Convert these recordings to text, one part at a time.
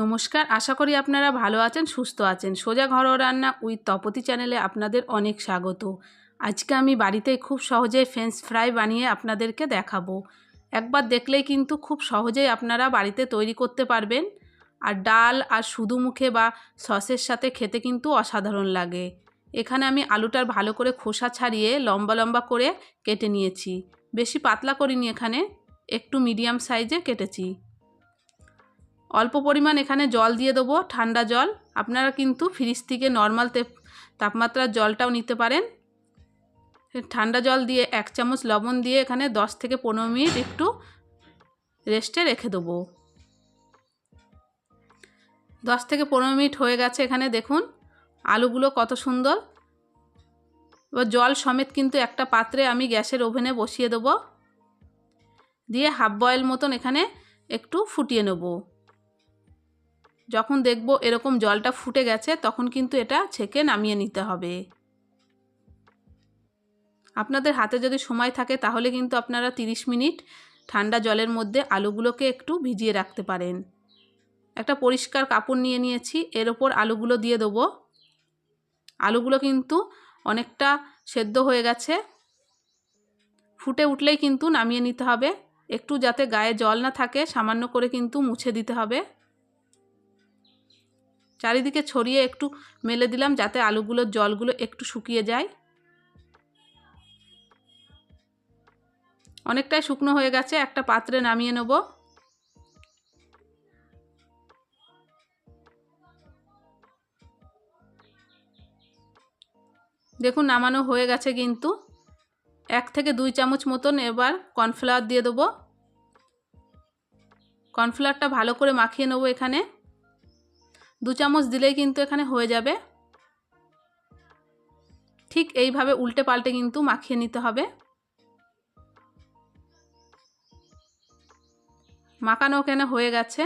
নমস্কার, আশা করি আপনারা ভালো আছেন, সুস্থ আছেন। সোজা ঘরোয়া রান্না উইথ তপতি চ্যানেলে আপনাদের অনেক স্বাগত। আজকে আমি বাড়িতে খুব সহজেই ফ্রেঞ্চ ফ্রাই বানিয়ে আপনাদেরকে দেখাবো। একবার দেখলেই কিন্তু খুব সহজেই আপনারা বাড়িতে তৈরি করতে পারবেন। আর ডাল আর শুধু মুখে বা সসের সাথে খেতে কিন্তু অসাধারণ লাগে। এখানে আমি আলুটার ভালো করে খোসা ছাড়িয়ে লম্বা লম্বা করে কেটে নিয়েছি। বেশি পাতলা করিনি এখানে, একটু মিডিয়াম সাইজে কেটেছি। অল্প পরিমাণ এখানে জল দিয়ে দেবো, ঠান্ডা জল। আপনারা কিন্তু ফ্রিজ থেকে নর্মাল তাপমাত্রার জলটাও নিতে পারেন। ঠান্ডা জল দিয়ে এক চামচ লবণ দিয়ে এখানে 10 থেকে পনেরো মিনিট একটু রেস্টে রেখে দেবো। দশ থেকে পনেরো মিনিট হয়ে গেছে এখানে, দেখুন, আলুগুলো কত সুন্দর। এবার জল সমেত কিন্তু একটা পাত্রে আমি গ্যাসের ওভেনে বসিয়ে দেবো। দিয়ে হাফ বয়েল মতন এখানে একটু ফুটিয়ে নেব। যখন দেখব এরকম জলটা ফুটে গেছে, তখন কিন্তু এটা ছেঁকে নামিয়ে নিতে হবে। আপনাদের হাতে যদি সময় থাকে, তাহলে কিন্তু আপনারা 30 মিনিট ঠান্ডা জলের মধ্যে আলুগুলোকে একটু ভিজিয়ে রাখতে পারেন। একটা পরিষ্কার কাপড় নিয়ে নিয়েছি, এর ওপর আলুগুলো দিয়ে দেবো। আলুগুলো কিন্তু অনেকটা সেদ্ধ হয়ে গেছে। ফুটে উঠলেই কিন্তু নামিয়ে নিতে হবে। একটু যাতে গায়ে জল না থাকে, সামান্য করে কিন্তু মুছে দিতে হবে। চারিদিকে ছড়িয়ে একটু মেলে দিলাম যাতে আলুগুলোর জলগুলো একটু শুকিয়ে যায়। অনেকটাই শুকনো হয়ে গেছে, একটা পাত্রে নামিয়ে নেব। দেখুন নামানো হয়ে গেছে কিন্তু। এক থেকে দুই চামচ মতন এবার কর্নফ্লাওয়ার দিয়ে দেবো। কর্নফ্লাওয়ারটা ভালো করে মাখিয়ে নেব এখানে। দু চামচ দিলেই কিন্তু এখানে হয়ে যাবে। ঠিক এইভাবে উল্টে পাল্টে কিন্তু মাখিয়ে নিতে হবে। মাখানো কেন হয়ে গেছে।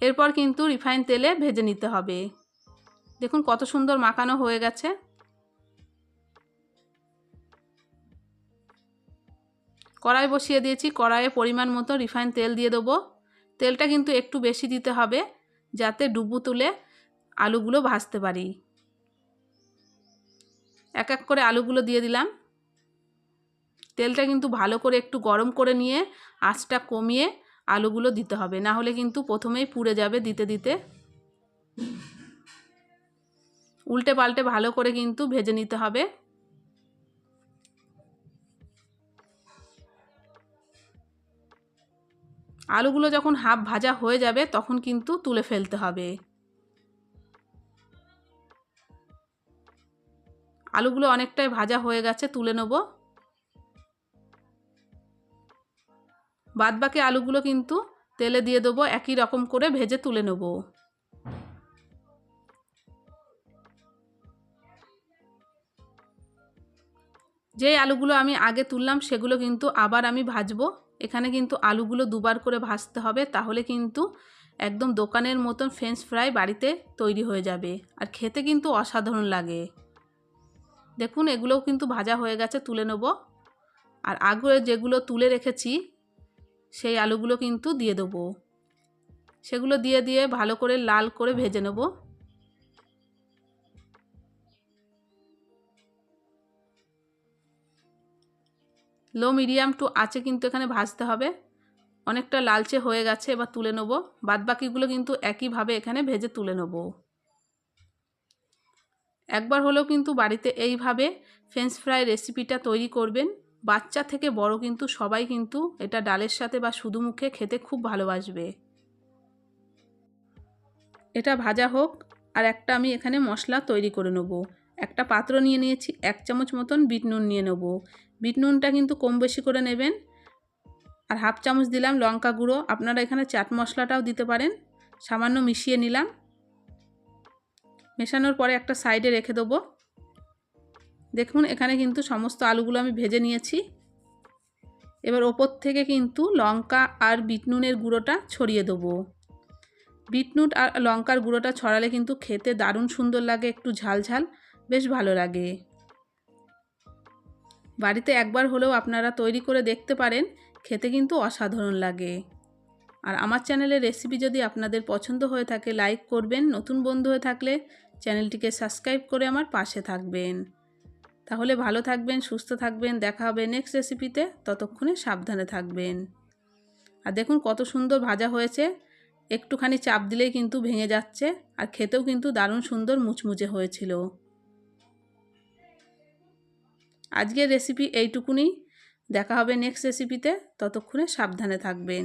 এরপর কিন্তু রিফাইন তেলে ভেজে নিতে হবে। দেখুন কত সুন্দর মাখানো হয়ে গেছে। কড়াই বসিয়ে দিয়েছি, কড়াইয়ে পরিমাণ মতো রিফাইন তেল দিয়ে দেবো। তেলটা কিন্তু একটু বেশি দিতে হবে। যাতে ডুবু তুলে আলুগুলো ভাজতে পারি। এক এক করে আলুগুলো দিয়ে দিলাম। তেলটা কিন্তু ভালো করে একটু গরম করে নিয়ে আঁচটা কমিয়ে আলুগুলো দিতে হবে। না হলে কিন্তু প্রথমেই পুড়ে যাবে দিতে দিতে। উল্টে পাল্টে ভালো করে কিন্তু ভেজে নিতে হবে। আলুগুলো যখন হাফ ভাজা হয়ে যাবে, তখন কিন্তু তুলে ফেলতে হবে। আলুগুলো অনেকটাই ভাজা হয়ে গেছে, তুলে নেব। বাদবাকি আলুগুলো কিন্তু তেলে দিয়ে দেবো, একই রকম করে ভেজে তুলে নেব। যেই আলুগুলো আমি আগে তুললাম, সেগুলো কিন্তু আবার আমি ভাজবো। এখানে কিন্তু আলুগুলো দুবার করে ভাজতে হবে, তাহলে কিন্তু একদম দোকানের মতন ফ্রেঞ্চ ফ্রাই বাড়িতে তৈরি হয়ে যাবে। আর খেতে কিন্তু অসাধারণ লাগে। দেখুন, এগুলোও কিন্তু ভাজা হয়ে গেছে, তুলে নেব। আর আগে যেগুলো তুলে রেখেছি, সেই আলুগুলো কিন্তু দিয়ে দেবো। সেগুলো দিয়ে দিয়ে ভালো করে লাল করে ভেজে নেব। লো, মিডিয়াম টু আছে কিন্তু এখানে ভাজতে হবে। অনেকটা লালচে হয়ে গেছে, এবার তুলে নেব। বাদবাকিগুলো কিন্তু একইভাবে এখানে ভেজে তুলে নেব। একবার হলেও কিন্তু বাড়িতে এইভাবে ফ্রেঞ্চ ফ্রাই রেসিপিটা তৈরি করবেন। বাচ্চা থেকে বড় কিন্তু সবাই কিন্তু এটা ডালের সাথে বা শুধু মুখে খেতে খুব ভালোবাসবে। এটা ভাজা হোক, আর একটা আমি এখানে মশলা তৈরি করে নেব। একটা পাত্র নিয়ে নিয়েছি, এক চামচ মতন বিট নুন নিয়ে নেব। বিট নুনটা কিন্তু কম বেশি করে নেবেন। আর হাফ চামচ দিলাম লঙ্কা গুঁড়ো। আপনারা এখানে চাট মশলাটাও দিতে পারেন। সামান্য মিশিয়ে নিলাম। মেশানোর পরে একটা সাইডে রেখে দেবো। দেখুন, এখানে কিন্তু সমস্ত আলুগুলো আমি ভেজে নিয়েছি। এবার ওপর থেকে কিন্তু লঙ্কা আর বিট নুনের গুঁড়োটা ছড়িয়ে দেবো। বিটনুট আর লঙ্কার গুঁড়োটা ছড়ালে কিন্তু খেতে দারুণ সুন্দর লাগে, একটু ঝাল ঝাল বেশ ভালো লাগে। বাড়িতে একবার হলেও আপনারা তৈরি করে দেখতে পারেন, খেতে কিন্তু অসাধারণ লাগে। আর আমার চ্যানেলের রেসিপি যদি আপনাদের পছন্দ হয়ে থাকে লাইক করবেন। নতুন বন্ধু হয়ে থাকলে চ্যানেলটিকে সাবস্ক্রাইব করে আমার পাশে থাকবেন। তাহলে ভালো থাকবেন, সুস্থ থাকবেন। দেখা হবে নেক্সট রেসিপিতে ততক্ষণে সাবধানে থাকবেন। আর দেখুন কত সুন্দর ভাজা হয়েছে। একটুখানি চাপ দিলেই কিন্তু ভেঙে যাচ্ছে। আর খেতেও কিন্তু দারুণ সুন্দর মুচমুচে হয়েছিল। আজকের রেসিপি এইটুকুনি। দেখা হবে নেক্সট রেসিপিতে ততক্ষণে সাবধানে থাকবেন।